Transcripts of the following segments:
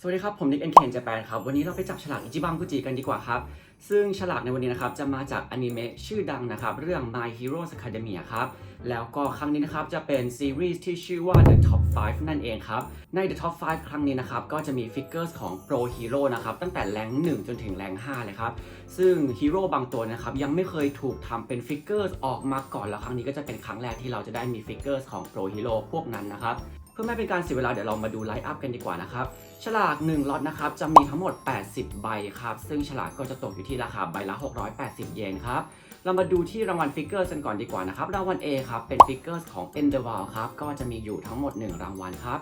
สวัสดีครับ ผมนิกเอ็นเคนเจแปนครับ วันนี้เราไปจับฉลากอิจิบังกุจิกันดีกว่าครับ ซึ่งฉลากในวันนี้นะครับ จะมาจากอนิเมะชื่อดังนะครับ เรื่อง My Hero Academia ครับ แล้วก็ครั้งนี้นะครับ จะเป็นซีรีส์ที่ชื่อว่า The Top 5 นั่นเองครับ ใน The Top 5 ครั้งนี้นะครับ ก็จะมีฟิกเกอร์ของ Pro Hero นะครับ ตั้งแต่แรง 1 จนถึงแรง 5 เลยครับ ซึ่งฮีโร่บางตัวนะครับ ยังไม่เคยถูกทำเป็นฟิกเกอร์ออกมาก่อนแล้วครั้งนี้ก็จะเป็นครั้งแรกที่เราจะได้มีฟิกเกอร์ของ Pro Hero พวกนั้นนะครับ พื่อไม่เป็นการเสียเวลาเดี๋ยวเรามาดูไลฟ์อัพกันดีกว่านะครับ ฉลาก 1ล็อตนะครับจะมีทั้งหมด 80 ใบครับ ซึ่งฉลากก็จะตกอยู่ที่ราคาใบละ 680 เยนครับเรามาดูที่รางวัลฟิกเกอร์กันก่อนดีกว่านะครับ รางวัล A ครับเป็นฟิกเกอร์ของ e n d e v a l ครับก็จะมีอยู่ทั้งหมด 1 รางวัลครับ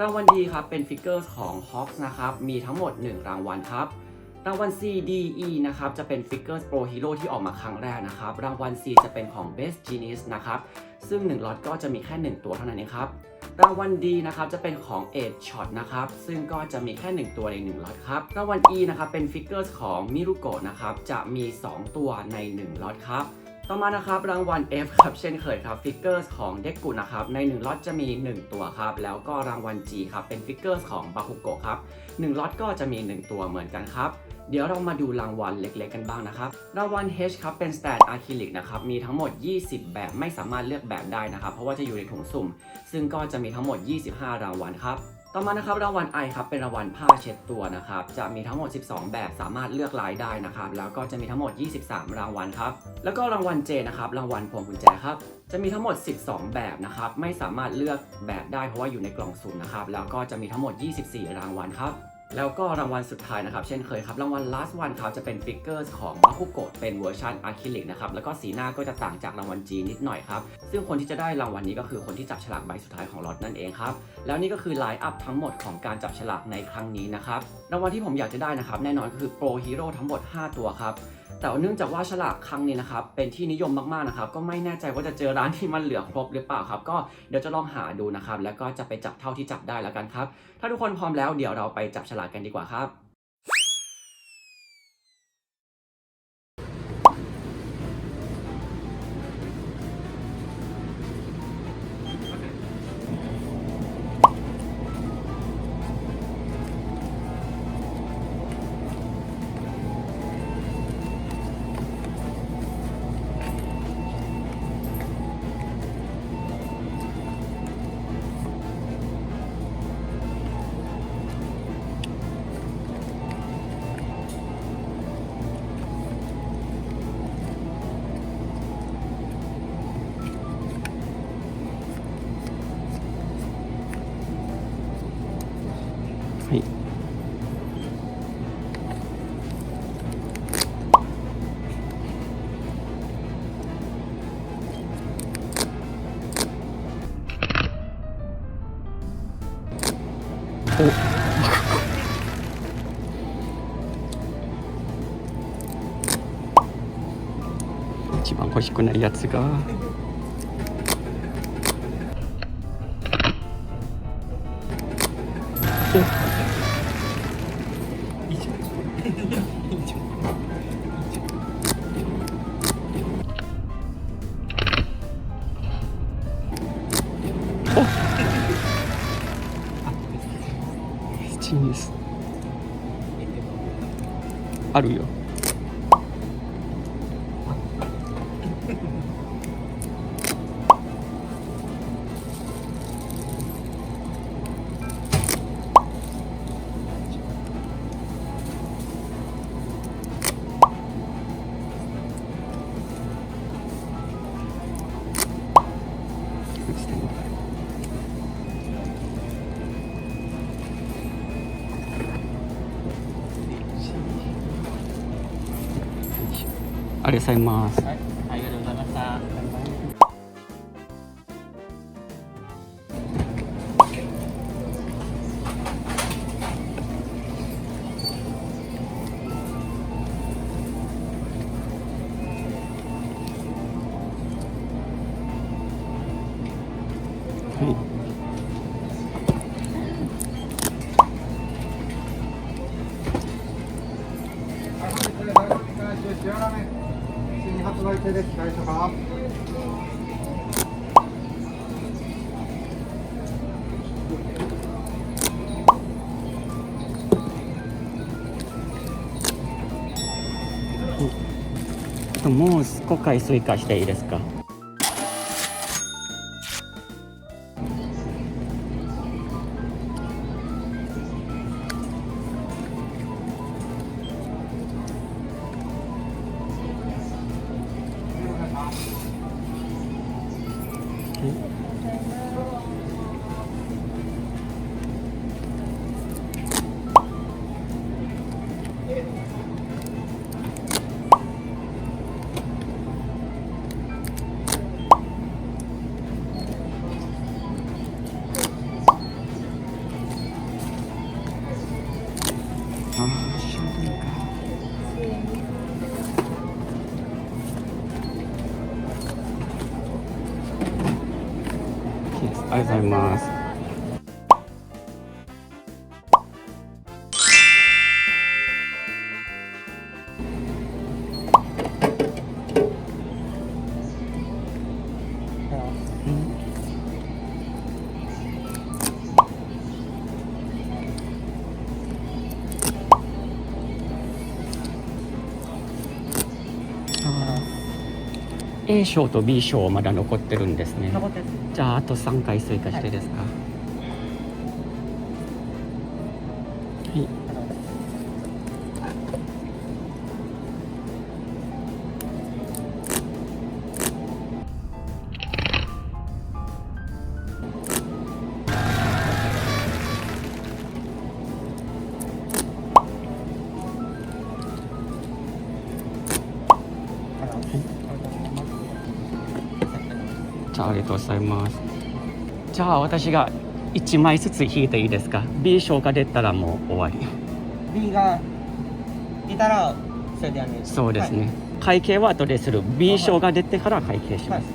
รางวัล D ครับเป็นฟิกเกอร์ของ Hawks นะครับมีทั้งหมด 1 รางวัลครับรางวัล C D E นะครับ จะเป็นฟิกเกอร์ Pro Hero ที่ออกมาครั้งแรกนะครับ รางวัล C จะเป็นของ Best Genius นะครับ ซึ่ง 1ล็อตก็จะมีแค่ 1 ตัวเท่านั้นเองครับ รางวัล D นะครับจะเป็นของ e d Shot นะครับซึ่งก็จะมีแค่ 1 ตัวใน1ล็อตครับรางวัล E นะครับเป็นฟิกเกอร์ของมิรุโกะนะครับจะมี 2 ตัวใน1ล็อตครับต่อมานะครับรางวัล F ครับเช่นเคยครับฟิกเกอร์ของเด็กกุนะครับใน1ล็อตจะมี 1 ตัวครับแล้วก็รางวัล G ครับเป็นฟิกเกอร์ของบาคุโกะครับ1ล็อตก็จะมี 1 ตัวเหมือนกันครับ เดี๋ยวเรามาดูรางวัลเล็กๆกันบ้างนะครับ รางวัล H ครับเป็น Stand Acrylic นะครับ มีทั้งหมด 20 แบบไม่สามารถเลือกแบบได้นะครับ เพราะว่าจะอยู่ในถุงสุ่ม ซึ่งก็จะมีทั้งหมด 25 รางวัลครับ ต่อมานะครับรางวัล I ครับเป็นรางวัลผ้าเช็ดตัวนะครับ จะมีทั้งหมด 12 แบบสามารถเลือกลายได้นะครับ แล้วก็จะมีทั้งหมด 23 รางวัลครับ แล้วก็รางวัล J นะครับ รางวัลพวงกุญแจครับ จะมีทั้งหมด 12 แบบนะครับ ไม่สามารถเลือกแบบได้เพราะว่าอยู่ในกล่องสุ่มนะครับ แล้วก็จะมีทั้งหมด 24 รางวัลครับ แล้วก็รางวัลสุดท้ายนะครับ เช่นเคยครับ รางวัล last one ครับ จะเป็นฟิกเกอร์ของมาคุโกะเป็นเวอร์ชันอะคริลิกนะครับ แล้วก็สีหน้าก็จะต่างจากรางวัลจีนิดหน่อยครับ ซึ่งคนที่จะได้รางวัลนี้ก็คือคนที่จับฉลากใบสุดท้ายของล็อตนั่นเองครับ แล้วนี่ก็คือไลน์อัพทั้งหมดของการจับฉลากในครั้งนี้นะครับรางวัลที่ผมอยากจะได้นะครับแน่นอนก็คือโปรฮีโร่ทั้งหมด 5 ตัวครับ แต่ว่าเนื่องจากว่าฉลากครั้งนี้นะครับเป็นที่นิยมมากๆนะครับก็ไม่แน่ใจว่าจะเจอร้านที่มันเหลือครบหรือเปล่าครับก็เดี๋ยวจะลองหาดูนะครับแล้วก็จะไปจับเท่าที่จับได้แล้วกันครับถ้าทุกคนพร้อมแล้วเดี๋ยวเราไปจับฉลากกันดีกว่าครับ 一番欲しくないやつが。さいませ。もう少し回数化していいですか？ざいます。A 賞と B 賞まだ残ってるんですね。残ってるじゃああと3回追加してですか？はい。じゃあありがとうございます。じゃあ私が1枚ずつ引いていいですか ?B 賞が出たらもう終わり。B が出たらそれでやめるそうですね。会計は後でする。B 賞が出てから会計しはい、ます。あ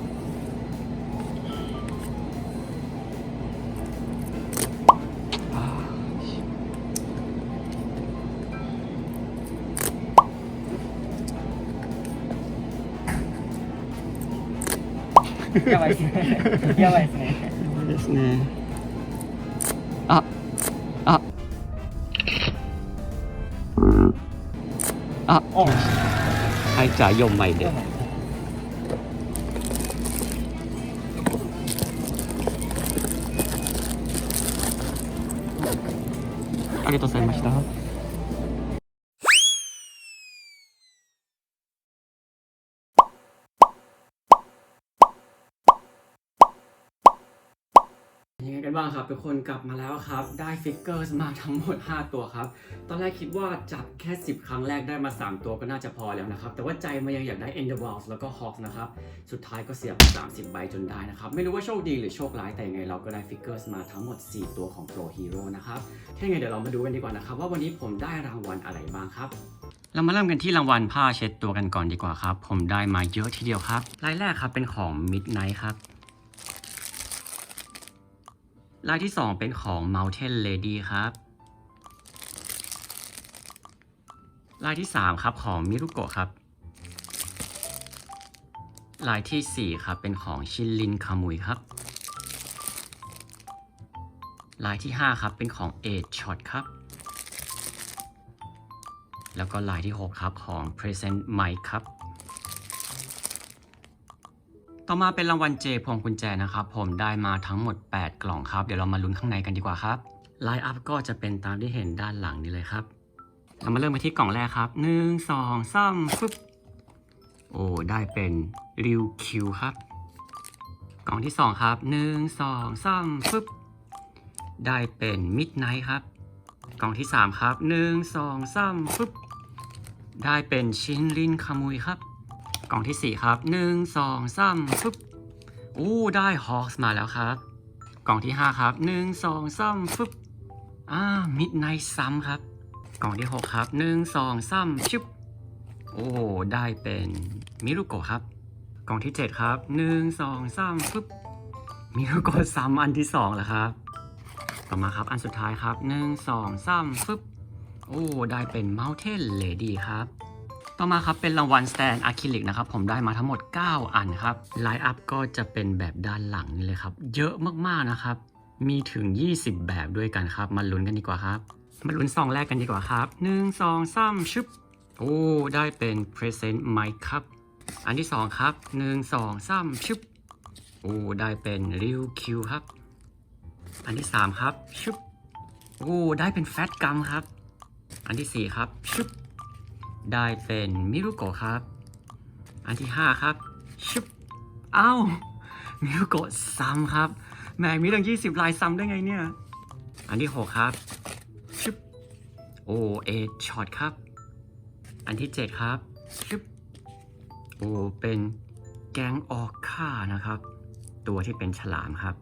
やばいですねやばいですねーそうですね。あ、あ、あ、おはい、じゃあ4枚で。ありがとうございました。 บ้างครับทุกคนกลับมาแล้วครับ ได้ฟิกเกอร์มาทั้งหมด 5 ตัวครับ ตอนแรกคิดว่าจับแค่ 10 ครั้งแรกได้มา 3 ตัวก็น่าจะพอแล้วนะครับ แต่ว่าใจมันยังอยากได้ e n d e r w a l s แล้วก็ Hawks นะครับ สุดท้ายก็เสียไป 30 ใบจนได้นะครับ ไม่รู้ว่าโชคดีหรือโชคร้ายแต่ยังไงเราก็ได้ฟิกเกอร์มาทั้งหมด 4 ตัวของ Pro Hero นะครับถ้าอย่างไงเดี๋ยวเรามาดูกันดีกว่านะครับว่าวันนี้ผมได้รางวัลอะไรบ้างครับเรามาเริ่มกันที่รางวัลผ้าเช็ดตัวกันก่อนดีกว่าครับ ผมได้มาเยอะทีเดียวครับรายแรกครับเป็นของ Midnight ครับ ลายที่ 2 เป็นของ Mountain Lady ครับ ลายที่ 3 ครับของมิรุโกะครับ ลายทีสี่4 ครับเป็นของชินลินคามุยครับ ลายที่ 5 ครับเป็นของเอ e ช็อตครับ แล้วก็ลายที่ 6 ครับของ Present Mike ครับ ต่อมาเป็นรางวัลเจพวงกุญแจนะครับ ผมได้มาทั้งหมด 8 กล่องครับ เดี๋ยวเรามาลุ้นข้างในกันดีกว่าครับไลน์อัพก็จะเป็นตามที่เห็นด้านหลังนี้เลยครับ เรามาเริ่มไปที่กล่องแรกครับ 1 2 3ฟึบโอ้ได้เป็นริวคิวครับ กล่องที่ 2 ครับ 1 2 3ฟึบได้เป็นมิดไนท์ครับ กล่องที่ 3 ครับ 1 2 3ฟึบได้เป็นชินลินคามุยครับ กล่องที่ 4 ครับ 1 2 3ฟึบอู้ได้ฮอ k ส์มาแล้วครับ กล่องที่ 5 ครับ 1 2 3ฟึบอ่ามิดไนท์ซ้ำครับ กล่องที่ 6 ครับ 1 2 3ชึบโอ้ได้เป็นมิรุโกะครับ กล่องที่ 7 ครับ 1 2 3ฟึบมิรุโกะซ้ำอันที่2แล้วครับ ต่อมาครับอันสุดท้ายครับ 1 2 3ฟึบโอ้ได้เป็น Mountain Lady ครับ ต่อมาครับเป็นรางวัลสแตนอะคริลิกนะครับผมได้มาทั้งหมด 9 อันครับไลน์อัพก็จะเป็นแบบด้านหลังนี่เลยครับ เยอะมากๆนะครับ มีถึง 20 แบบด้วยกันครับ มาลุ้นกันดีกว่าครับ มาลุ้นซองแรกกันดีกว่าครับ 1 2 3ชึบโอ้ได้เป็น Present Mic ครับ อันที่สองครับหนึ่งสองสามชึบโอ้ได้เป็นริวคิวครับ อันที่สามครับชึบโอ้ได้เป็นแฟตกัมครับ อันที่สี่ครับชึบ ได้เป็นมิรุโกะครับ อันที่ห้าครับชึบเอ้ามิรุโกะซ้ำครับแหมมีตั้งยี่สิบลายซ้ำได้ไงเนี่ย อันที่หกครับชึบโอเอช็อตครับ อันที่เจ็ดครับชึบโอเป็นแกงออกค่านะครับ ตัวที่เป็นฉลามครับ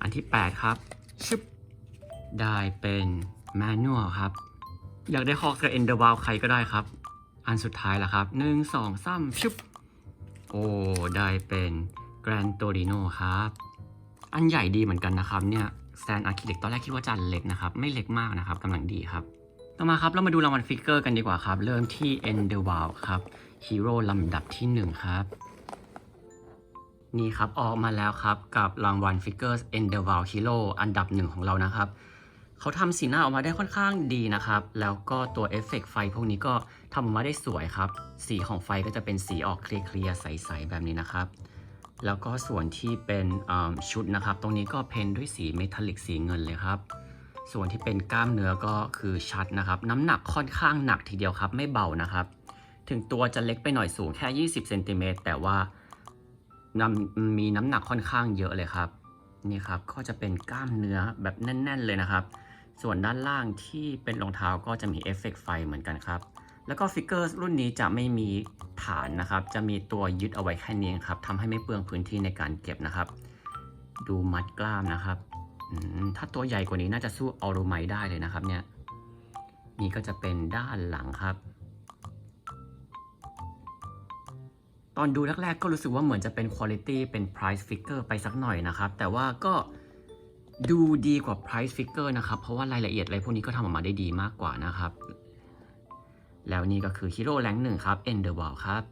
อันที่แปดครับชึบได้เป็นแมนนวลครับ อยากได้ฮอกกับเอนเดอร์วาลใครก็ได้ครับ อันสุดท้ายละครับหนึ่งสองสามชึบโอ้ได้เป็นแกรนโตริโนครับ อันใหญ่ดีเหมือนกันนะครับเนี่ยแซนอาร์คิเล็กตอนแรกคิดว่าจะอันเล็กนะครับ ไม่เล็กมากนะครับกำลังดีครับ ต่อมาครับเรามาดูรางวัลฟิกเกอร์กันดีกว่าครับ เริ่มที่ e n d e r w o r l d ครับฮีโร่ลำดับที่ 1 ครับ นี่ครับ ออกมาแล้วครับ กับรางวัลฟิกเกอร์ e n d e r w o r l d Hero อันดับหนึ่งของเรานะครับ เขาทำสีหน้าออกมาได้ค่อนข้างดีนะครับ แล้วก็ตัวเอฟเฟกต์ไฟพวกนี้ก็ ทำออกมาได้สวยครับ สีของไฟก็จะเป็นสีออกเคลียร์ๆใสๆแบบนี้นะครับ แล้วก็ส่วนที่เป็นชุดนะครับ ตรงนี้ก็เพ้นด้วยสีเมทัลลิกสีเงินเลยครับ ส่วนที่เป็นกล้ามเนื้อก็คือชัดนะครับ น้ำหนักค่อนข้างหนักทีเดียวครับ ไม่เบานะครับ ถึงตัวจะเล็กไปหน่อยสูงแค่ 20เซนติเมตรแต่ว่ามีน้ำหนักค่อนข้างเยอะเลยครับนี่ครับก็จะเป็นกล้ามเนื้อแบบแน่น ๆ เลยนะครับ ส่วนด้านล่างที่เป็นรองเท้าก็จะมีเอฟเฟกต์ไฟเหมือนกันครับ แล้วก็ฟิกเกอร์รุ่นนี้จะไม่มีฐานนะครับ จะมีตัวยึดเอาไว้แค่นี้ครับทำให้ไม่เปลืองพื้นที่ในการเก็บนะครับ ดูมัดกล้ามนะครับ ถ้าตัวใหญ่กว่านี้น่าจะสู้ออโรไมได้เลยนะครับเนี่ย นี่ก็จะเป็นด้านหลังครับ ตอนดูแรกๆก็รู้สึกว่าเหมือนจะเป็นคุณ i t y เป็น price figure ไปสักหน่อยนะครับ แต่ว่าก็ดูดีกว่า price figure นะครับ เพราะว่ารายละเอียดอะไรพวกนี้ก็ทำออกมาได้ดีมากกว่านะครับ แล้วนี่ก็คือฮีโร่แรงหนึ่งครับ Enderwall ครับ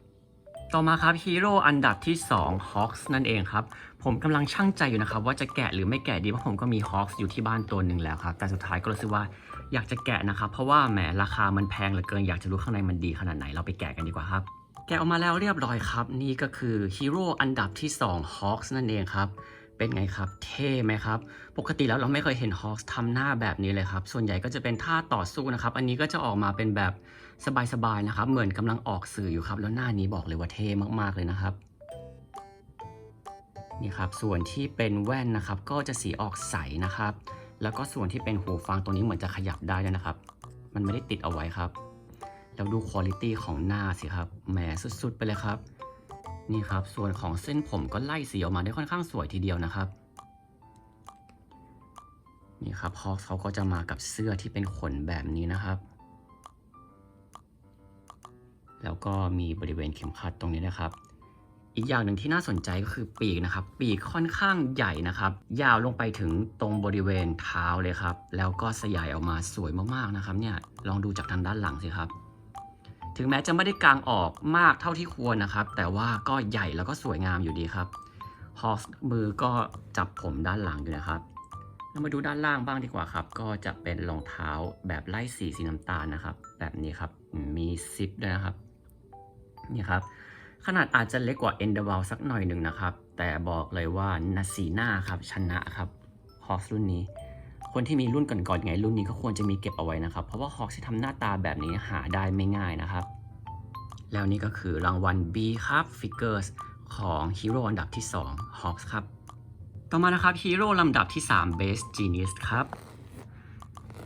ต่อมาครับฮีโร่อันดับที่2 Hawks นั่นเองครับ ผมกำลังช่างใจอยู่นะครับ ว่าจะแกะหรือไม่แกะดีเพราะผมก็มี Hawks อยู่ที่บ้านตัวหนึ่งแล้วครับ แต่สุดท้ายก็รู้สึกว่าอยากจะแกะนะครับ เพราะว่าแหมราคามันแพงเหลือเกินอยากจะรู้ข้างในมันดีขนาดไหนเราไปแกะกันดีกว่าครับ แกะออกมาแล้วเรียบร้อยครับ นี่ก็คือฮีโร่อันดับที่2 Hawks นั่นเองครับเป็นไงครับ เท่ไหมครับ ปกติแล้วเราไม่เคยเห็น Hawks ทำหน้าแบบนี้เลยครับ ส่วนใหญ่ก็จะเป็นท่าต่อสู้นะครับ อันนี้ก็จะออกมาเป็นแบบ สบายๆนะครับ เหมือนกำลังออกสื่ออยู่ครับ แล้วหน้านี้บอกเลยว่าเท่มากๆเลยนะครับนี่ครับ ส่วนที่เป็นแว่นนะครับ ก็จะสีออกใสนะครับ แล้วก็ส่วนที่เป็นหูฟังตรงนี้เหมือนจะขยับได้ด้วยนะครับ มันไม่ได้ติดเอาไว้ครับแล้วดูคุณ i t y ของหน้าสิครับแหมสุดๆไปเลยครับนี่ครับ ส่วนของเส้นผมก็ไล่สีออกมาได้ค่อนข้างสวยทีเดียวนะครับนี่ครับฮอเขาก็จะมากับเสื้อที่เป็นขนแบบนี้นะครับ แล้วก็มีบริเวณเข็มขัดตรงนี้นะครับ อีกอย่างหนึ่งที่น่าสนใจก็คือปีกนะครับ ปีกค่อนข้างใหญ่นะครับ ยาวลงไปถึงตรงบริเวณเท้าเลยครับ แล้วก็สยายออกมาสวยมากๆนะครับ เนี่ยลองดูจากทางด้านหลังสิครับ ถึงแม้จะไม่ได้กางออกมากเท่าที่ควรนะครับ แต่ว่าก็ใหญ่แล้วก็สวยงามอยู่ดีครับฮอสมือก็จับผมด้านหลังอยู่นะครับเรามาดูด้านล่างบ้างดีกว่าครับ ก็จะเป็นรองเท้าแบบไล่สีสีน้ำตาลนะครับ แบบนี้ครับ มีซิปด้วยนะครับ นี่ครับขนาดอาจจะเล็กกว่า e n d e r w a l สักหน่อยหนึ่งนะครับ แต่บอกเลยว่านาสีหน้าครับชนะครับฮอสรุ่นนี้ คนที่มีรุ่นก่อนๆไงรุ่นนี้ก็ควรจะมีเก็บเอาไว้นะครับ เพราะว่าฮอกที่ทำหน้าตาแบบนี้หาได้ไม่ง่ายนะครับ แล้วนี่ก็คือรางวัล B ครับ Figures ของฮีโร่อันดับที่2 Hawks ครับ ต่อมานะครับฮีโร่ลำดับที่ 3 Base Genius ครับ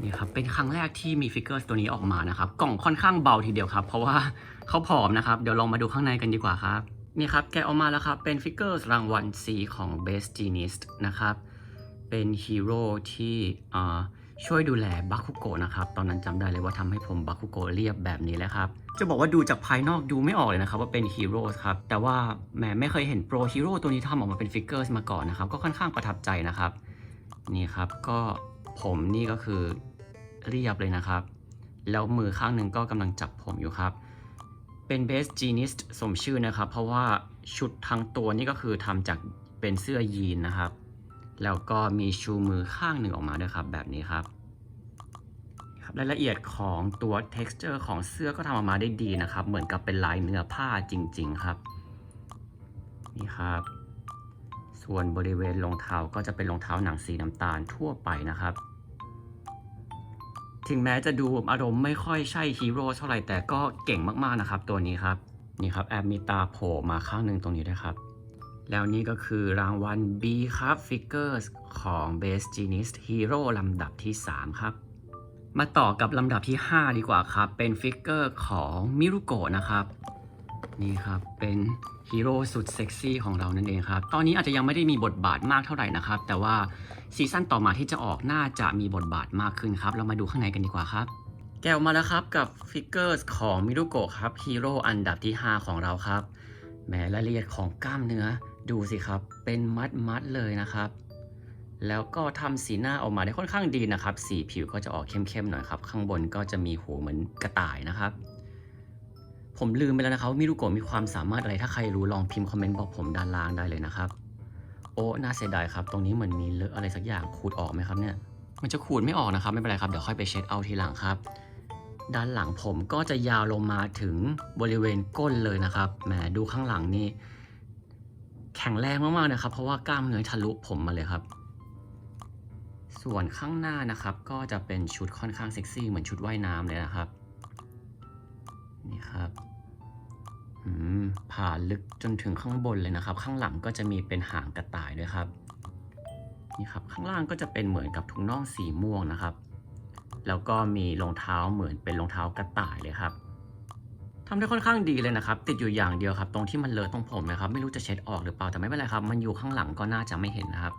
นี่ครับเป็นครั้งแรกที่มีฟิกเกอร์ตัวนี้ออกมานะครับ กล่องค่อนข้างเบาทีเดียวครับ เพราะว่า เขาผอมนะครับ เดี๋ยวลองมาดูข้างในกันดีกว่าครับ นี่ครับ แกะออกมาแล้วครับ เป็นฟิกเกอร์รางวัล C ของ Best Genius นะครับ เป็นฮีโร่ที่ช่วยดูแลบัคุโกะนะครับ ตอนนั้นจำได้เลยว่าทำให้ผมบัคุโกะเรียบแบบนี้แหละครับ จะบอกว่าดูจากภายนอกดูไม่ออกเลยนะครับว่าเป็นฮีโร่ครับ แต่ว่าแหมไม่เคยเห็นโปรฮีโร่ตัวนี้ทำออกมาเป็นฟิกเกอร์มาก่อนนะครับ ก็ค่อนข้างประทับใจนะครับ นี่ครับ ก็ผมนี่ก็คือเรียบเลยนะครับ แล้วมือข้างหนึ่งก็กำลังจับผมอยู่ครับ เป็น Best Genius สมชื่อนะครับ เพราะว่าชุดทั้งตัวนี่ก็คือทำจากเป็นเสื้อยีนนะครับ แล้วก็มีชูมือข้างหนึ่งออกมาด้วยครับ แบบนี้ครับครับรายละเอียดของตัว texture ของเสื้อก็ทำออกมาได้ดีนะครับ เหมือนกับเป็นลายเนื้อผ้าจริง ๆ ครับ นี่ครับ ส่วนบริเวณรองเท้าก็จะเป็นรองเท้าหนังสีน้ำตาลทั่วไปนะครับ ถึงแม้จะดูอารมณ์ไม่ค่อยใช่ฮีโร่เท่าไหร่แต่ก็เก่งมากๆนะครับ ตัวนี้ครับนี่ครับแอบมีตาโผล่มาข้างหนึ่งตรงนี้ด้วยครับ แล้วนี่ก็คือรางวัล B ครับ Figures ของ Best Genius Hero ลำดับที่ 3 ครับ มาต่อกับลำดับที่ 5 ดีกว่าครับ เป็นฟิกเกอร์ของมิรุโกะนะครับ นี่ครับเป็น ฮีโร่สุดเซ็กซี่ของเรานั่นเองครับ ตอนนี้อาจจะยังไม่ได้มีบทบาทมากเท่าไหร่นะครับ แต่ว่าซีซั่นต่อมาที่จะออกน่าจะมีบทบาทมากขึ้นครับ เรามาดูข้างในกันดีกว่าครับ แกวมาแล้วครับกับฟิกเกอร์ของมิรุโกะครับฮีโร่อันดับที่ 5 ของเราครับแหมรายละเอียดของกล้ามเนื้อดูสิครับ เป็นมัดมัดๆเลยนะครับ แล้วก็ทำสีหน้าออกมาได้ค่อนข้างดีนะครับ สีผิวก็จะออกเข้มๆหน่อยครับ ข้างบนก็จะมีหูเหมือนกระต่ายนะครับ ผมลืมไปแล้วนะครับว่ามิรุโกะมีความสามารถอะไรถ้าใครรู้ลองพิมพ์คอมเมนต์บอกผมด้านล่างได้เลยนะครับ โอ้น่าเสียดายครับ ตรงนี้เหมือนมีเลอะอะไรสักอย่างขูดออกไหมครับเนี่ย มันจะขูดไม่ออกนะครับ ไม่เป็นไรครับเดี๋ยวค่อยไปเช็ดเอาทีหลังครับ ด้านหลังผมก็จะยาวลงมาถึงบริเวณก้นเลยนะครับแหมดูข้างหลังนี่แข็งแรงมากๆนะครับ เพราะว่ากล้ามเนื้อทะลุผมมาเลยครับส่วนข้างหน้านะครับก็จะเป็นชุดค่อนข้างเซ็กซี่เหมือนชุดว่ายน้ำเลยนะครับ นี่ครับผ่าลึกจนถึงข้างบนเลยนะครับ ข้างหลังก็จะมีเป็นหางกระต่ายด้วยครับนี่ครับข้างล่างก็จะเป็นเหมือนกับถุงน่องสีม่วงนะครับ แล้วก็มีรองเท้าเหมือนเป็นรองเท้ากระต่ายเลยครับทำได้ค่อนข้างดีเลยนะครับ ติดอยู่อย่างเดียวครับ ตรงที่มันเลอะตรงผมนะครับ ไม่รู้จะเช็ดออกหรือเปล่าแต่ไม่เป็นไรครับ มันอยู่ข้างหลังก็น่าจะไม่เห็นนะครับ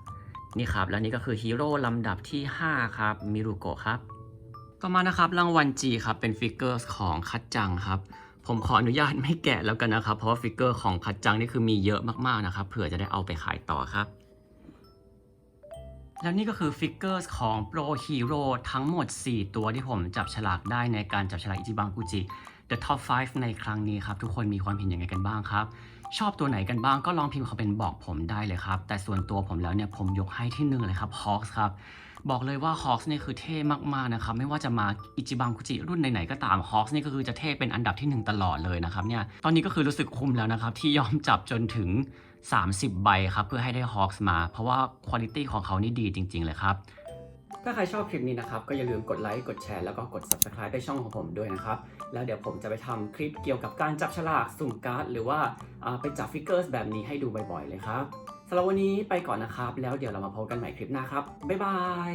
นี่ครับ และนี่ก็คือฮีโร่ลำดับที่ 5 ครับมิรุโกะครับ ต่อมานะครับรางวัล G ครับเป็นฟิกเกอร์ของคัตจังครับ ผมขออนุญาตไม่แกะแล้วกันนะครับ เพราะว่าฟิกเกอร์ของคัตจังนี่คือมีเยอะมากๆนะครับเผื่อจะได้เอาไปขายต่อครับ แล้วนี่ก็คือฟิกเกอร์ของ Pro Hero ทั้งหมด 4 ตัวที่ผมจับฉลากได้ในการจับฉลากอิจิบังกุจิ The Top 5 ในครั้งนี้ครับ ทุกคนมีความเห็นยังไงกันบ้างครับ ชอบตัวไหนกันบ้างก็ลองพิมพ์คอมเมนต์บอกผมได้เลยครับ แต่ส่วนตัวผมแล้วเนี่ยผมยกให้ที่หนึ่งเลยครับ Hawks ครับ บอกเลยว่า Hawks นี่คือเท่มากๆนะครับไม่ว่าจะมาอิจิบังกุจิรุ่นไหนๆก็ตาม Hawks นี่ก็คือจะเท่เป็นอันดับที่หนึ่งตลอดเลยนะครับเนี่ยตอนนี้ก็คือรู้สึกคุ้มแล้วนะครับที่ยอมจับจนถึง 30 ใบครับเพื่อให้ได้ Hawks มา เพราะว่าคุณภาพของเขานี่ดีจริง ๆ เลยครับถ้าใครชอบคลิปนี้นะครับ ก็อย่าลืมกดไลค์ กดแชร์ แล้วก็กด subscribe ไปช่องของผมด้วยนะครับ แล้วเดี๋ยวผมจะไปทำคลิปเกี่ยวกับการจับฉลากสุ่มการ์ด หรือว่าอ่าไปจับฟิกเกอร์สแบบนี้ให้ดูบ่อยๆเลยครับ สำหรับวันนี้ไปก่อนนะครับ แล้วเดี๋ยวเรามาพบกันใหม่คลิปหน้าครับ บ๊ายบาย